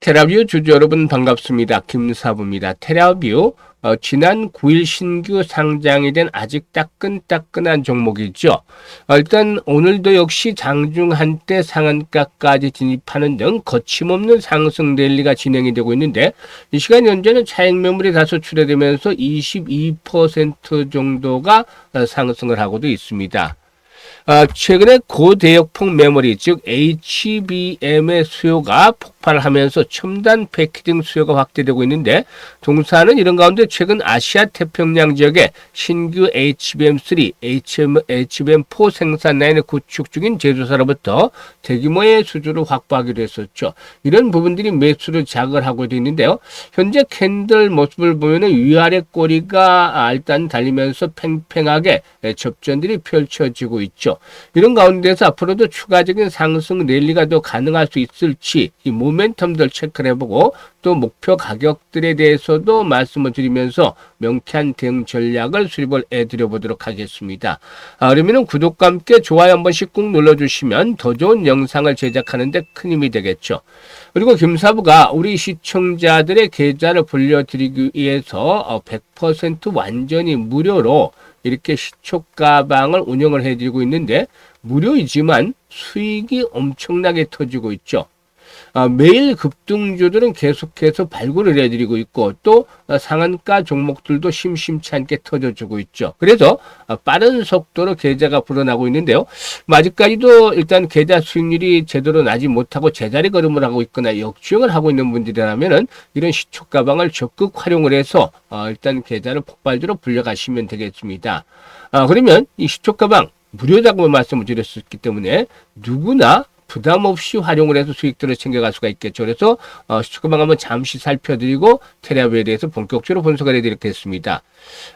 테라뷰 주주 여러분 반갑습니다. 김사부입니다. 테라뷰 어, 지난 9일 신규 상장이 된 아직 따끈따끈한 종목이죠. 어, 일단 오늘도 역시 장중 한때 상한가까지 진입하는 등 거침없는 상승 랠리가 진행이 되고 있는데 이 시간 현재는 차익 매물이 다소 출회되면서 22% 정도가 어, 상승을 하고도 있습니다. 어, 최근에 고대역폭 메모리 즉 HBM의 수요가 폭 발하면서 첨단 패키징 수요가 확대되고 있는데 동사는 이런 가운데 최근 아시아 태평양 지역에 신규 HBM3, HBM4 생산 라인을 구축 중인 제조사로부터 대규모의 수주를 확보하기로 했었죠. 이런 부분들이 매수를 자극을 하고 있는데요. 현재 캔들 모습을 보면은 위아래 꼬리가 아, 일단 달리면서 팽팽하게 접전들이 펼쳐지고 있죠. 이런 가운데서 앞으로도 추가적인 상승 랠리가 더 가능할 수 있을지 이 모멘텀들 체크를 해보고 또 목표 가격들에 대해서도 말씀을 드리면서 명쾌한 대응 전략을 수립을 해드려 보도록 하겠습니다. 아, 그러면 구독과 함께 좋아요 한 번씩 꾹 눌러주시면 더 좋은 영상을 제작하는데 큰 힘이 되겠죠. 그리고 김사부가 우리 시청자들의 계좌를 불려드리기 위해서 100% 어, 완전히 무료로 이렇게 시초 가방을 운영을 해드리고 있는데 무료이지만 수익이 엄청나게 터지고 있죠. 아, 매일 급등주들은 계속해서 발굴을 해드리고 있고 또 상한가 종목들도 심심치 않게 터져주고 있죠. 그래서 아, 빠른 속도로 계좌가 불어나고 있는데요. 뭐 아직까지도 일단 계좌 수익률이 제대로 나지 못하고 제자리 걸음을 하고 있거나 역주행을 하고 있는 분들이라면은 이런 시초 가방을 적극 활용을 해서 어, 일단 계좌를 폭발적으로 불려가시면 되겠습니다. 아, 그러면 이 시초 가방 무료다고 말씀을 드렸었기 때문에 누구나 부담 없이 활용을 해서 수익들을 챙겨갈 수가 있겠죠. 그래서 어, 수급방 한번 잠시 살펴드리고 테라브에 대해서 본격적으로 분석을 해드리겠습니다.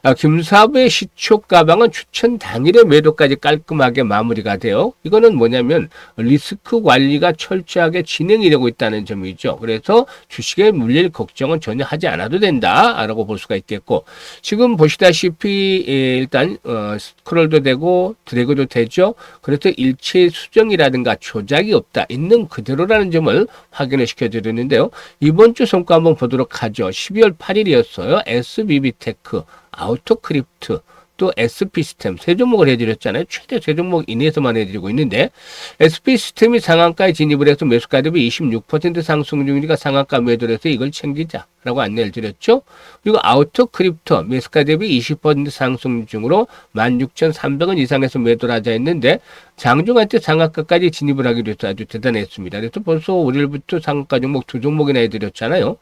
아, 김사부의 시초 가방은 추천 당일의 매도까지 깔끔하게 마무리가 돼요. 이거는 뭐냐면 리스크 관리가 철저하게 진행이 되고 있다는 점이죠. 그래서 주식에 물릴 걱정은 전혀 하지 않아도 된다라고 볼 수가 있겠고 지금 보시다시피 예, 일단 어, 스크롤도 되고 드래그도 되죠. 그래서 일체 수정이라든가 조작 이 없다. 있는 그대로라는 점을 확인을 시켜드리는데요. 이번 주 성과 한번 보도록 하죠. 12월 8일이었어요. SBB테크 아우토크립트 또 SP 시스템 세 종목을 해드렸잖아요. 최대 세 종목 이내에서만 해드리고 있는데 SP 시스템이 상한가에 진입을 해서 매수가 대비 26% 상승 중이니까 상한가 매도를 해서 이걸 챙기자. 라고 안내를 드렸죠. 그리고 아우터 크립토 매수가 대비 20% 상승 중으로 16,300원 이상에서 매도를 하자 했는데 장중한테 상한가까지 진입을 하기로 해서 아주 대단했습니다. 그래서 벌써 5일부터 상한가 종목 두 종목이나 해드렸잖아요.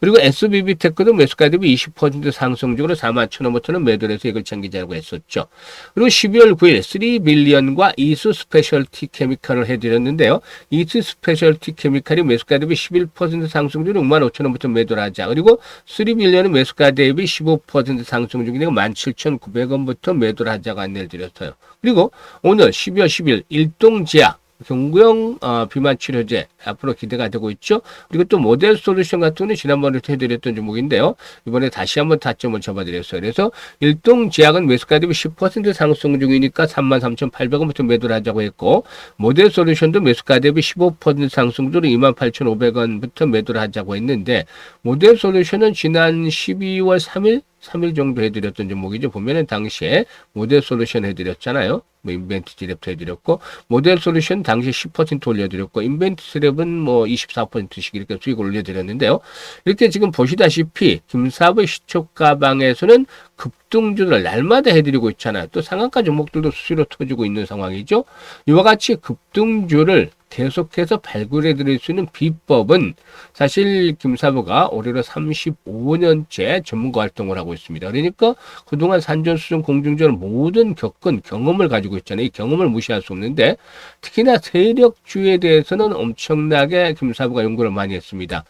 그리고 SBB 테크도 매수가 대비 20% 상승 중으로 41,000원부터는 매도를 해서 이걸 챙기자고 했었죠. 그리고 12월 9일 3빌리언과 이수 스페셜티 케미칼을 해드렸는데요. 이수 스페셜티 케미칼이 매수가 대비 11% 상승 중 6만 5천원부터 매도를 하자 그리고 수리빌려는 매수가 대비 15% 상승 중이니까 17,900원부터 매도를 하자고 안내를 드렸어요. 그리고 오늘 12월 10일 일동제약 경구용 어, 비만 치료제 앞으로 기대가 되고 있죠. 그리고 또 모델 솔루션 같은 경우는 지난번에 해드렸던 종목인데요. 이번에 다시 한번 타점을 잡아드렸어요. 그래서 일동 제약은 매수가 대비 10% 상승 중이니까 33,800원부터 매도를 하자고 했고 모델 솔루션도 매수가 대비 15% 상승 중으로 28,500원부터 매도를 하자고 했는데 모델 솔루션은 지난 12월 3일 3일 정도 해드렸던 종목이죠. 보면은 당시에 모델 솔루션 해드렸잖아요. 뭐 인벤트 지랩도 해드렸고 모델 솔루션 당시 10% 올려드렸고 인벤트 스랩은 뭐 24%씩 이렇게 수익을 올려드렸는데요. 이렇게 지금 보시다시피 김사부의 시초 가방에서는 급등주를 날마다 해드리고 있잖아요. 또 상한가 종목들도 수시로 터지고 있는 상황이죠. 이와 같이 급등주를 계속해서 발굴해 드릴 수 있는 비법은 사실 김사부가 올해로 35년째 전문가 활동을 하고 있습니다. 그러니까 그동안 산전수전 공중전 모든 겪은 경험을 가지고 있잖아요. 이 경험을 무시할 수 없는데 특히나 세력주에 대해서는 엄청나게 김사부가 연구를 많이 했습니다.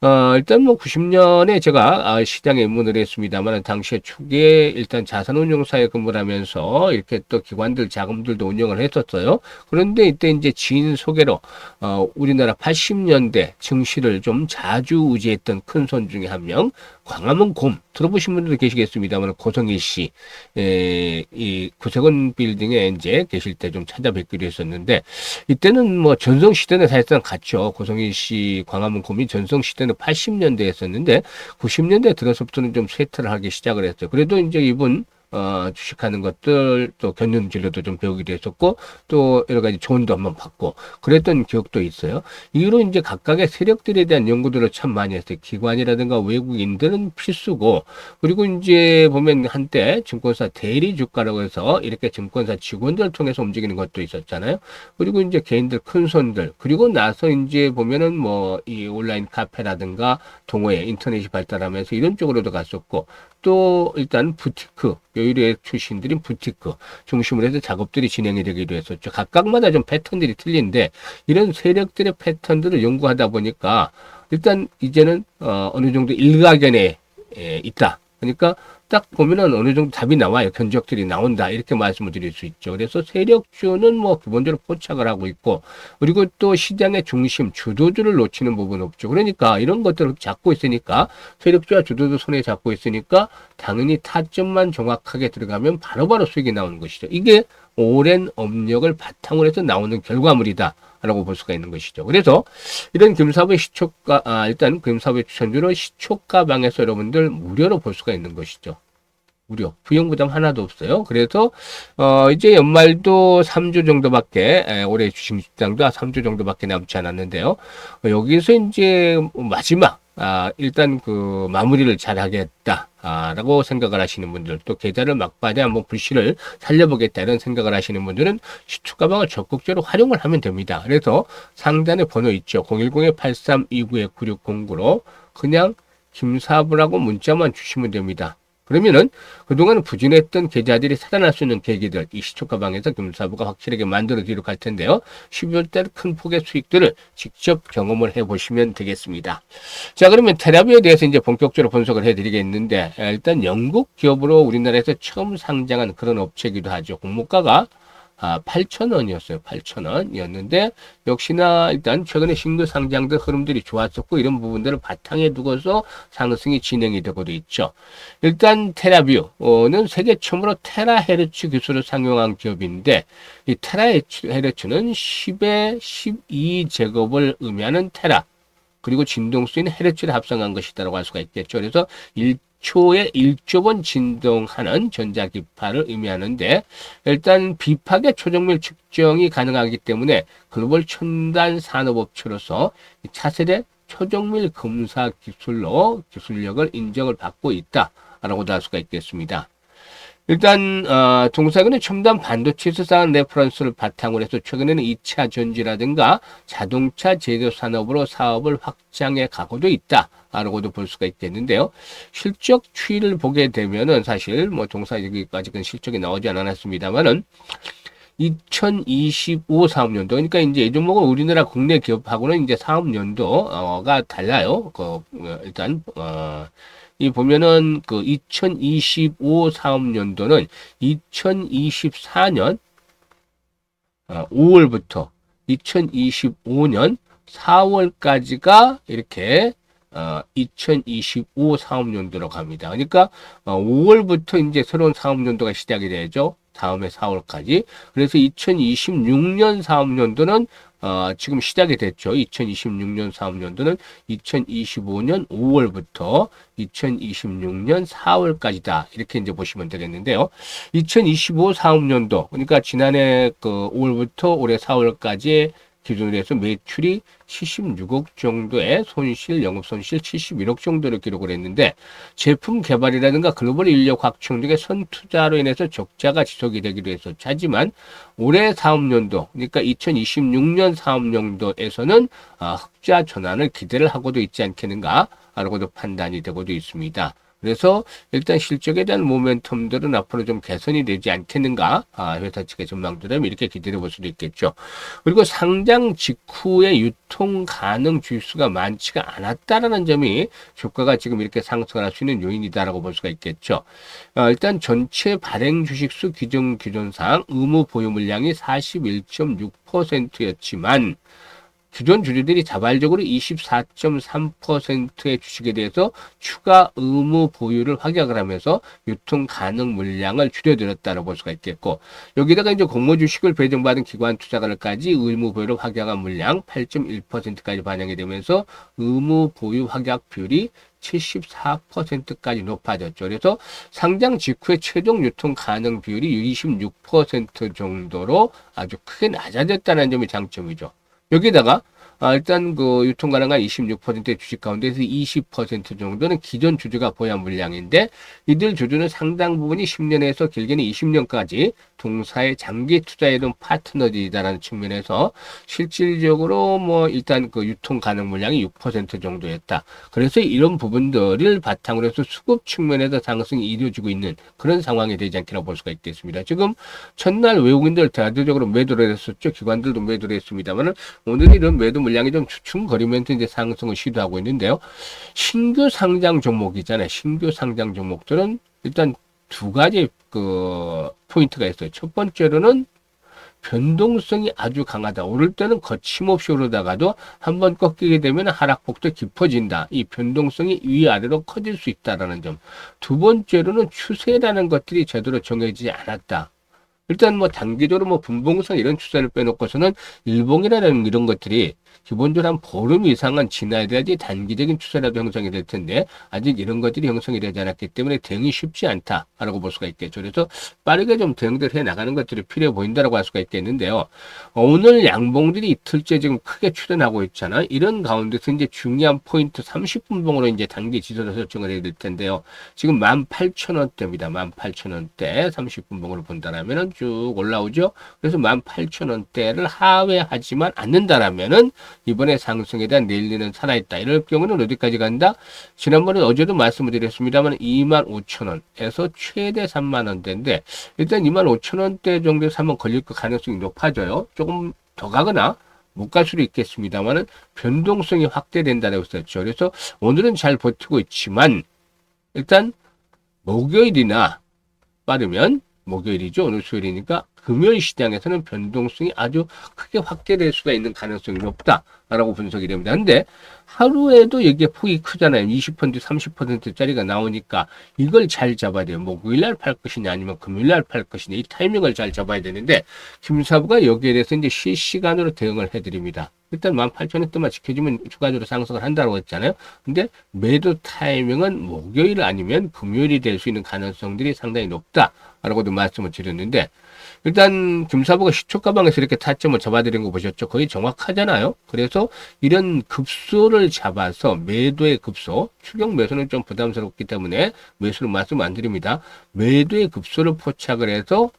어, 일단 뭐 90년에 제가 아, 시장에 입문을 했습니다만 당시에 초기에 일단 자산운용사에 근무를 하면서 이렇게 또 기관들 자금들도 운영을 했었어요. 그런데 이때 이제 지인 소개로 어, 우리나라 80년대 증시를 좀 자주 우지했던 큰 손 중에 한 명, 광화문 곰 들어보신 분들도 계시겠습니다만 고성희 씨, 에, 이 구세군 빌딩에 이제 계실 때 좀 찾아뵙기로 했었는데 이때는 뭐 전성 시대는 사실상 같죠. 고성희 씨 광화문 고민 전성 시대는 80년대에 했었는데 90년대 들어서부터는 좀 쇠퇴를 하기 시작을 했어요. 그래도 이제 이분 어, 주식하는 것들, 또 견눈 진료도 좀 배우기도 했었고, 또 여러 가지 조언도 한번 받고, 그랬던 기억도 있어요. 이후로 이제 각각의 세력들에 대한 연구들을 참 많이 했어요. 기관이라든가 외국인들은 필수고, 그리고 이제 보면 한때 증권사 대리 주가라고 해서 이렇게 증권사 직원들을 통해서 움직이는 것도 있었잖아요. 그리고 이제 개인들 큰 손들, 그리고 나서 이제 보면은 뭐 이 온라인 카페라든가 동호회, 인터넷이 발달하면서 이런 쪽으로도 갔었고, 또 일단 부티크 요일의 출신들인 부티크 중심으로 해서 작업들이 진행이 되기도 했었죠. 각각마다 좀 패턴들이 틀린데 이런 세력들의 패턴들을 연구하다 보니까 일단 이제는 어, 어느 정도 일가견에 에, 있다. 그러니까 딱 보면은 어느 정도 답이 나와요. 견적들이 나온다. 이렇게 말씀을 드릴 수 있죠. 그래서 세력주는 뭐 기본적으로 포착을 하고 있고, 그리고 또 시장의 중심, 주도주를 놓치는 부분 없죠. 그러니까 이런 것들을 잡고 있으니까, 세력주와 주도주 손에 잡고 있으니까, 당연히 타점만 정확하게 들어가면 바로바로 수익이 나오는 것이죠. 이게 오랜 업력을 바탕으로 해서 나오는 결과물이다. 라고 볼 수가 있는 것이죠. 그래서 이런 금사부의 시초가, 아, 일단 금사부의 추천주를 시초가 방에서 여러분들 무료로 볼 수가 있는 것이죠. 무료. 부용 부담 하나도 없어요. 그래서, 어, 이제 연말도 3주 정도밖에, 에, 올해 주식 시장도 3주 정도밖에 남지 않았는데요. 어, 여기서 이제 마지막, 아, 일단 그 마무리를 잘 하겠다. 아, 라고 생각을 하시는 분들, 또 계좌를 막판에 한번 불씨를 살려보겠다 이런 생각을 하시는 분들은 시초가방을 적극적으로 활용을 하면 됩니다. 그래서 상단에 번호 있죠. 010-8329-9609로 그냥 김사부라고 문자만 주시면 됩니다. 그러면은 그동안 부진했던 계좌들이 살아날 수 있는 계기들 이 시초가방에서 금사부가 확실하게 만들어 드리도록 할 텐데요. 12월 달 큰 폭의 수익들을 직접 경험을 해 보시면 되겠습니다. 자 그러면 테라비에 대해서 이제 본격적으로 분석을 해 드리겠는데 일단 영국 기업으로 우리나라에서 처음 상장한 그런 업체이기도 하죠. 공모가가 아, 8,000원이었어요. 8,000원이었는데 역시나 일단 최근에 신규 상장들 흐름들이 좋았었고 이런 부분들을 바탕에 두고서 상승이 진행이 되고 도 있죠. 일단 테라뷰는 세계 처음으로 테라헤르츠 기술을 상용한 기업인데 이 테라헤르츠는 10의 12제곱을 의미하는 테라 그리고 진동수인 헤르츠를 합성한 것이다라고 할 수가 있겠죠. 그래서 1 초에 1조 번 진동하는 전자기파를 의미하는데 일단 비파계 초정밀 측정이 가능하기 때문에 글로벌 첨단 산업업체로서 차세대 초정밀 검사 기술로 기술력을 인정을 받고 있다라고도 할 수가 있겠습니다. 일단 어, 동사근의 첨단 반도체 수상 레퍼런스를 바탕으로 해서 최근에는 2차 전지라든가 자동차 제조 산업으로 사업을 확장해 가고도 있다 라고도 볼 수가 있겠는데요. 실적 추이를 보게 되면은 사실 뭐 동사 여기까지는 실적이 나오지 않았습니다만은 2025 사업연도 그러니까 이제 이 종목은 우리나라 국내 기업하고는 이제 사업연도가 달라요. 그 어, 일단 어. 이 보면은 그 2025 사업연도는 2024년 5월부터 2025년 4월까지가 이렇게 어, 2025 사업연도로 갑니다. 그러니까 어, 5월부터 이제 새로운 사업연도가 시작이 되죠. 다음에 4월까지. 그래서 2026년 사업연도는 어, 지금 시작이 됐죠. 2026년 사업연도는 2025년 5월부터 2026년 4월까지다. 이렇게 이제 보시면 되겠는데요. 2025 사업연도, 그러니까 지난해 그 5월부터 올해 4월까지 기준으로 해서 매출이 76억 정도의 손실, 영업 손실 71억 정도를 기록을 했는데 제품 개발이라든가 글로벌 인력 확충 등의 선투자로 인해서 적자가 지속이 되기도 했었죠. 하지만 올해 사업연도, 그러니까 2026년 사업연도에서는 아, 흑자 전환을 기대를 하고도 있지 않겠는가? 라고도 판단이 되고도 있습니다. 그래서 일단 실적에 대한 모멘텀들은 앞으로 좀 개선이 되지 않겠는가 아, 회사 측의 전망들은 이렇게 기대해 볼 수도 있겠죠. 그리고 상장 직후에 유통 가능 주수가 많지가 않았다라는 점이 주가가 지금 이렇게 상승할 수 있는 요인이다라고 볼 수가 있겠죠. 어, 일단 전체 발행 주식수 기존 기존상 의무 보유 물량이 41.6%였지만 기존 주주들이 자발적으로 24.3%의 주식에 대해서 추가 의무 보유를 확약을 하면서 유통 가능 물량을 줄여들었다고 볼 수가 있겠고 여기다가 이제 공모 주식을 배정받은 기관 투자가들까지 의무 보유를 확약한 물량 8.1%까지 반영이 되면서 의무 보유 확약 비율이 74%까지 높아졌죠. 그래서 상장 직후의 최종 유통 가능 비율이 26% 정도로 아주 크게 낮아졌다는 점이 장점이죠. 여기다가 아, 일단 그 유통 가능한 26%의 주식 가운데서 20% 정도는 기존 주주가 보유한 물량인데 이들 주주는 상당 부분이 10년에서 길게는 20년까지 동사의 장기 투자해둔 파트너들이다라는 측면에서 실질적으로 뭐 일단 그 유통 가능 물량이 6% 정도였다. 그래서 이런 부분들을 바탕으로 해서 수급 측면에서 상승이 이루어지고 있는 그런 상황이 되지 않기라고 볼 수가 있겠습니다. 지금 첫날 외국인들 대대적으로 매도를 했었죠. 기관들도 매도를 했습니다만 오늘 이런 매도 물량이 좀 주춤거리면서 이제 상승을 시도하고 있는데요. 신규 상장 종목이잖아요. 신규 상장 종목들은 일단 두 가지 그 포인트가 있어요. 첫 번째로는 변동성이 아주 강하다. 오를 때는 거침없이 오르다가도 한 번 꺾이게 되면 하락폭도 깊어진다. 이 변동성이 위아래로 커질 수 있다라는 점. 두 번째로는 추세라는 것들이 제대로 정해지지 않았다. 일단 뭐 단기적으로 뭐 분봉성 이런 추세를 빼놓고서는 일봉이라는 이런 것들이 기본적으로 한 보름 이상은 지나야 돼야지 단기적인 추세라도 형성이 될 텐데 아직 이런 것들이 형성이 되지 않았기 때문에 대응이 쉽지 않다라고 볼 수가 있겠죠. 그래서 빠르게 좀 대응들 해 나가는 것들이 필요해 보인다라고 할 수가 있겠는데요. 오늘 양봉들이 이틀째 지금 크게 출현하고 있잖아요. 이런 가운데서 이제 중요한 포인트 30분봉으로 이제 단기 지수를 설정을 해야 될 텐데요. 지금 18,000원대입니다. 18,000원대 30분봉으로 본다라면은 쭉 올라오죠. 그래서 18,000원대를 하회하지만 않는다라면은 이번에 상승에 대한 내일리는 살아있다. 이럴 경우는 어디까지 간다? 지난번에 어제도 말씀을 드렸습니다만 25,000원에서 최대 3만원대인데 일단 25,000원대 정도에서 한번 걸릴 가능성이 높아져요. 조금 더 가거나 못 갈 수도 있겠습니다만은 변동성이 확대된다고 했었죠. 그래서 오늘은 잘 버티고 있지만 일단 목요일이나 빠르면 목요일이죠. 오늘 수요일이니까 금요일 시장에서는 변동성이 아주 크게 확대될 수가 있는 가능성이 높다라고 분석이 됩니다. 근데 하루에도 여기에 폭이 크잖아요. 20% 30%짜리가 나오니까 이걸 잘 잡아야 돼요. 목요일 날팔 것이냐 아니면 금요일 날 팔 것이냐 이 타이밍을 잘 잡아야 되는데 김사부가 여기에 대해서 이제 실시간으로 대응을 해드립니다. 일단 18,000원대만 지켜주면 추가적으로 상승을 한다고 했잖아요. 근데 매도 타이밍은 목요일 아니면 금요일이 될 수 있는 가능성들이 상당히 높다라고도 말씀을 드렸는데 일단 김사부가 시초 가방에서 이렇게 타점을 잡아드린 거 보셨죠? 거의 정확하잖아요. 그래서 이런 급소를 잡아서 매도의 급소, 추경 매수는 좀 부담스럽기 때문에 매수를 말씀 안 드립니다. 매도의 급소를 포착을 해서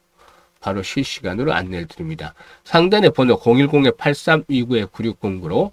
바로 실시간으로 안내를 드립니다. 상단에 번호 010-8329-9609로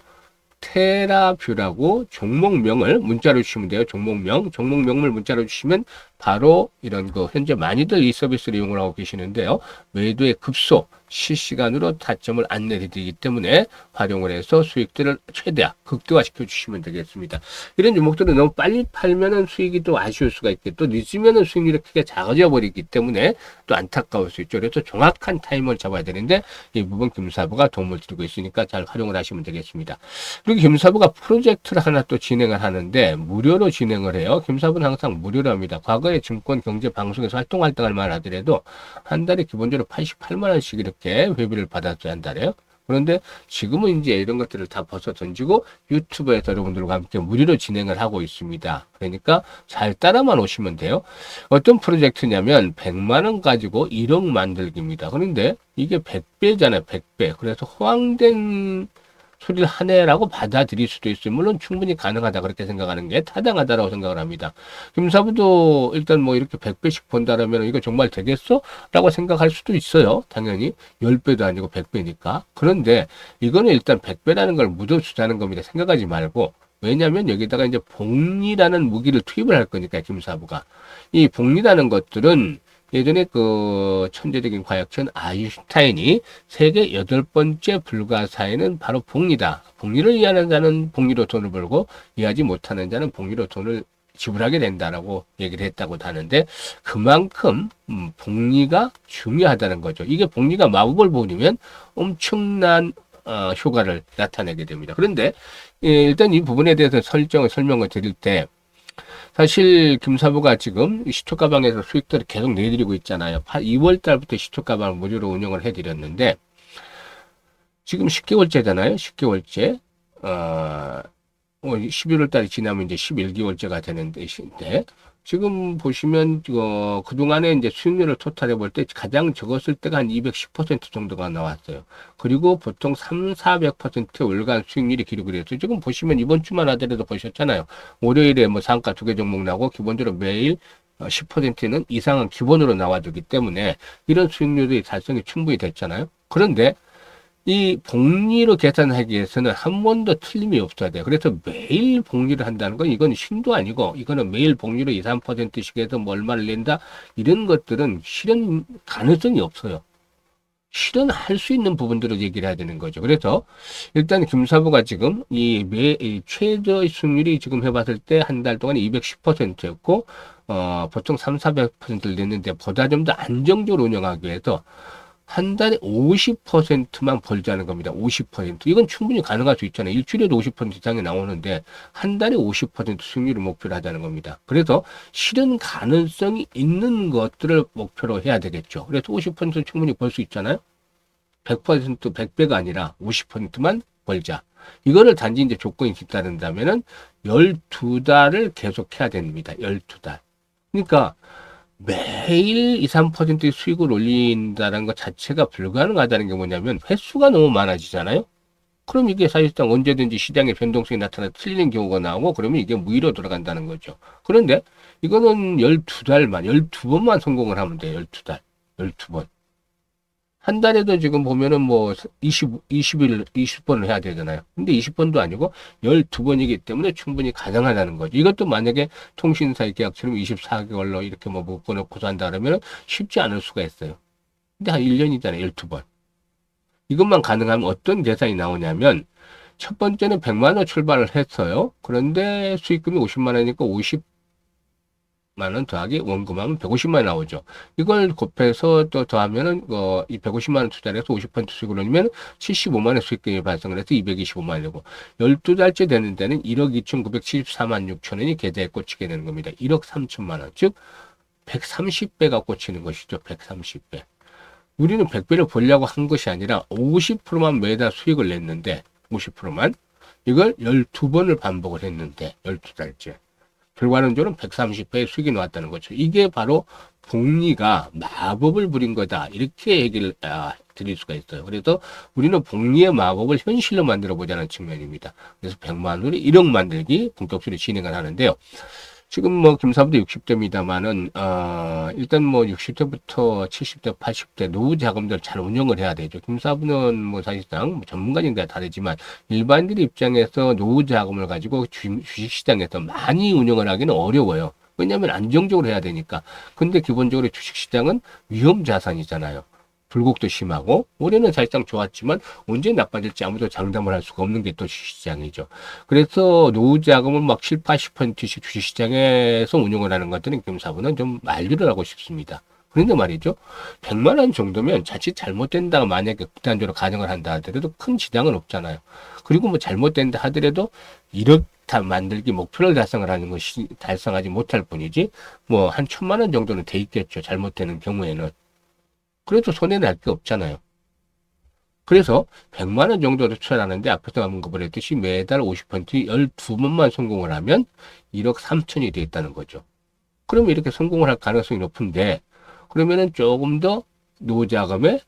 테라뷰라고 종목명을 문자로 주시면 돼요. 종목명. 종목명을 문자로 주시면 바로 이런 거 현재 많이들 이 서비스를 이용을 하고 계시는데요. 매도의 급소 실시간으로 타점을 안내해 드리기 때문에 활용을 해서 수익들을 최대화 극대화시켜 주시면 되겠습니다. 이런 종목들은 너무 빨리 팔면은 수익이 또 아쉬울 수가 있고 또 늦으면은 수익률이 크게 작아져 버리기 때문에 또 안타까울 수 있죠. 그래서 정확한 타임을 잡아야 되는데 이 부분 김사부가 도움을 드리고 있으니까 잘 활용을 하시면 되겠습니다. 그리고 김사부가 프로젝트를 하나 또 진행을 하는데 무료로 진행을 해요. 김사부는 항상 무료로 합니다. 과거 과거에 증권 경제 방송에서 활동할 때만 하더라도 한 달에 기본적으로 88만 원씩 이렇게 회비를 받았어야 한다래요. 그런데 지금은 이제 이런 것들을 다 벗어 던지고 유튜브에서 여러분들과 함께 무료로 진행을 하고 있습니다. 그러니까 잘 따라만 오시면 돼요. 어떤 프로젝트냐면 100만 원 가지고 1억 만들기입니다. 그런데 이게 100배잖아요. 100배. 그래서 호황된 소리를 하네라고 받아들일 수도 있어요. 물론 충분히 가능하다 그렇게 생각하는 게 타당하다라고 생각을 합니다. 김사부도 일단 뭐 이렇게 100배씩 본다라면 이거 정말 되겠어? 라고 생각할 수도 있어요. 당연히 10배도 아니고 100배니까. 그런데 이거는 일단 100배라는 걸 묻어주자는 겁니다. 생각하지 말고 왜냐하면 여기다가 이제 복리라는 무기를 투입을 할 거니까 김사부가 이 복리라는 것들은 예전에 그 천재적인 과학천 아인슈타인이 세계 여덟 번째 불가사의는 바로 복리다. 복리를 이해하는 자는 복리로 돈을 벌고 이해하지 못하는 자는 복리로 돈을 지불하게 된다라고 얘기를 했다고 하는데 그만큼 음, 복리가 중요하다는 거죠. 이게 복리가 마법을 부리면 엄청난 어, 효과를 나타내게 됩니다. 그런데 예, 일단 이 부분에 대해서 설정을 설명을 드릴 때 사실 김사부가 지금 시초 가방에서 수익들을 계속 내드리고 있잖아요. 2월 달부터 시초 가방을 무료로 운영을 해드렸는데 지금 10개월째잖아요. 10개월째. 어, 11월 어, 달이 지나면 이제 11개월째가 되는데 지금 보시면 어, 그동안에 이제 수익률을 토탈해 볼 때 가장 적었을 때가 한 210% 정도가 나왔어요. 그리고 보통 3, 400% 월간 수익률이 기록을 했어요. 지금 보시면 이번 주만 하더라도 보셨잖아요. 월요일에 뭐 상가 두 개 종목 나고 기본적으로 매일 10%는 어, 이상은 기본으로 나와주기 때문에 이런 수익률이 달성이 충분히 됐잖아요. 그런데 이 복리로 계산하기 위해서는 한 번도 틀림이 없어야 돼요. 그래서 매일 복리를 한다는 건 이건 신도 아니고 이거는 매일 복리로 2, 3%씩 해서 뭐 얼마를 낸다 이런 것들은 실현 가능성이 없어요. 실현할 수 있는 부분들을 얘기를 해야 되는 거죠. 그래서 일단 김사부가 지금 이 매, 이 최저 수익률이 지금 해봤을 때 한 달 동안 210%였고, 어, 보통 3, 400%를 냈는데 보다 좀 더 안정적으로 운영하기 위해서 한 달에 50%만 벌자는 겁니다. 50%. 이건 충분히 가능할 수 있잖아요. 일주일에도 50% 이상이 나오는데 한 달에 50% 수익률을 목표로 하자는 겁니다. 그래서 실현 가능성이 있는 것들을 목표로 해야 되겠죠. 그래서 50% 충분히 벌 수 있잖아요. 100% 100배가 아니라 50%만 벌자. 이거를 단지 이제 조건이 뒤따른다면은 12달을 계속 해야 됩니다. 12달. 그러니까 매일 2, 3%의 수익을 올린다는 것 자체가 불가능하다는 게 뭐냐면 횟수가 너무 많아지잖아요. 그럼 이게 사실상 언제든지 시장의 변동성이 나타나 틀리는 경우가 나오고 그러면 이게 무위로 돌아간다는 거죠. 그런데 이거는 12달만, 12번만 성공을 하면 돼요. 12달. 12번. 한 달에도 지금 보면은 뭐 20, 20일, 20번을 해야 되잖아요. 근데 20번도 아니고 12번이기 때문에 충분히 가능하다는 거죠. 이것도 만약에 통신사의 계약처럼 24개월로 이렇게 뭐 묶어놓고서 한다 그러면 쉽지 않을 수가 있어요. 근데 한 1년이잖아요. 12번. 이것만 가능하면 어떤 계산이 나오냐면 첫 번째는 100만 원 출발을 했어요. 그런데 수익금이 50만 원이니까 50 만원 더하기 원금 하면 150만 원 나오죠. 이걸 곱해서 또 더하면은 어, 이 150만 원 투자를 해서 50% 수익을 올리면 75만 원 수익금이 발생을 해서 225만 원이고 12달째 되는 데는 1억 2,974만 6천 원이 계좌에 꽂히게 되는 겁니다. 1억 3천만 원. 즉 130배가 꽂히는 것이죠. 130배. 우리는 100배를 벌려고 한 것이 아니라 50%만 매달 수익을 냈는데 50%만 이걸 12번을 반복을 했는데 12달째. 결과론적으로는 130배의 수익이 나왔다는 거죠. 이게 바로 복리가 마법을 부린 거다. 이렇게 얘기를 아, 드릴 수가 있어요. 그래서 우리는 복리의 마법을 현실로 만들어 보자는 측면입니다. 그래서 100만 원이 1억 만들기 본격적으로 진행을 하는데요. 지금 뭐 김사부도 60대입니다만은 어 일단 뭐 60대부터 70대, 80대 노후 자금들 잘 운영을 해야 되죠. 김사부는 뭐 사실상 뭐 전문가인데 다르지만 일반인들 입장에서 노후 자금을 가지고 주식 시장에서 많이 운영을 하기는 어려워요. 왜냐하면 안정적으로 해야 되니까. 근데 기본적으로 주식 시장은 위험 자산이잖아요. 불곡도 심하고 올해는 사실상 좋았지만 언제 나빠질지 아무도 장담을 할 수가 없는 게 또 주식시장이죠. 그래서 노후 자금을 막 7, 80%씩 주식시장에서 운용을 하는 것들은 김사부는 좀 만류를 하고 싶습니다. 그런데 말이죠. 100만 원 정도면 자칫 잘못된다가 만약에 극단적으로 가정을 한다 하더라도 큰 지장은 없잖아요. 그리고 뭐 잘못된다 하더라도 1억 다 만들기 목표를 달성을 하는 것이 달성하지 못할 뿐이지 뭐 한 천만 원 정도는 돼 있겠죠. 잘못되는 경우에는. 그래도 손해는 날게 없잖아요. 그래서 100만 원 정도를 투자하는데 앞에서 언급을 했듯이 매달 50% 12번만 성공을 하면 1억 3천이 되겠다는 거죠. 그러면 이렇게 성공을 할 가능성이 높은데 그러면은 조금 더 노자금에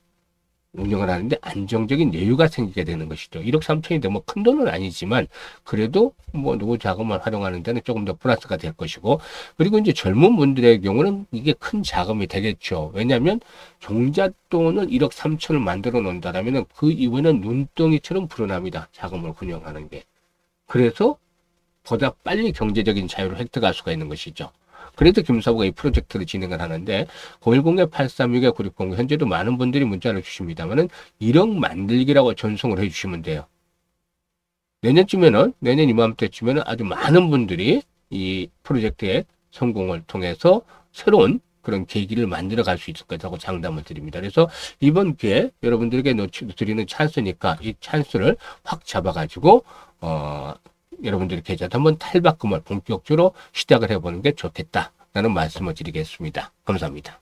운영을 하는데 안정적인 여유가 생기게 되는 것이죠. 1억 3천인데 뭐큰 돈은 아니지만 그래도 뭐 노후 자금을 활용하는 데는 조금 더 플러스가 될 것이고 그리고 이제 젊은 분들의 경우는 이게 큰 자금이 되겠죠. 왜냐하면 종잣돈을 1억 3천을 만들어 놓는다라면 그 이후에는 눈덩이처럼 불어납니다. 자금을 운영하는 게. 그래서 보다 빨리 경제적인 자유를 획득할 수가 있는 것이죠. 그래서 김사부가 이 프로젝트를 진행을 하는데 010-836-9609 현재도 많은 분들이 문자를 주십니다만은 1억 만들기라고 전송을 해주시면 돼요. 내년쯤에는 내년 이맘때쯤에는 아주 많은 분들이 이 프로젝트의 성공을 통해서 새로운 그런 계기를 만들어 갈 수 있을 거라고 장담을 드립니다. 그래서 이번 기회에 여러분들에게 놓치, 드리는 찬스니까 이 찬스를 확 잡아가지고, 어, 여러분들의 계좌도 한번 탈바꿈을 본격적으로 시작을 해보는 게 좋겠다라는 말씀을 드리겠습니다. 감사합니다.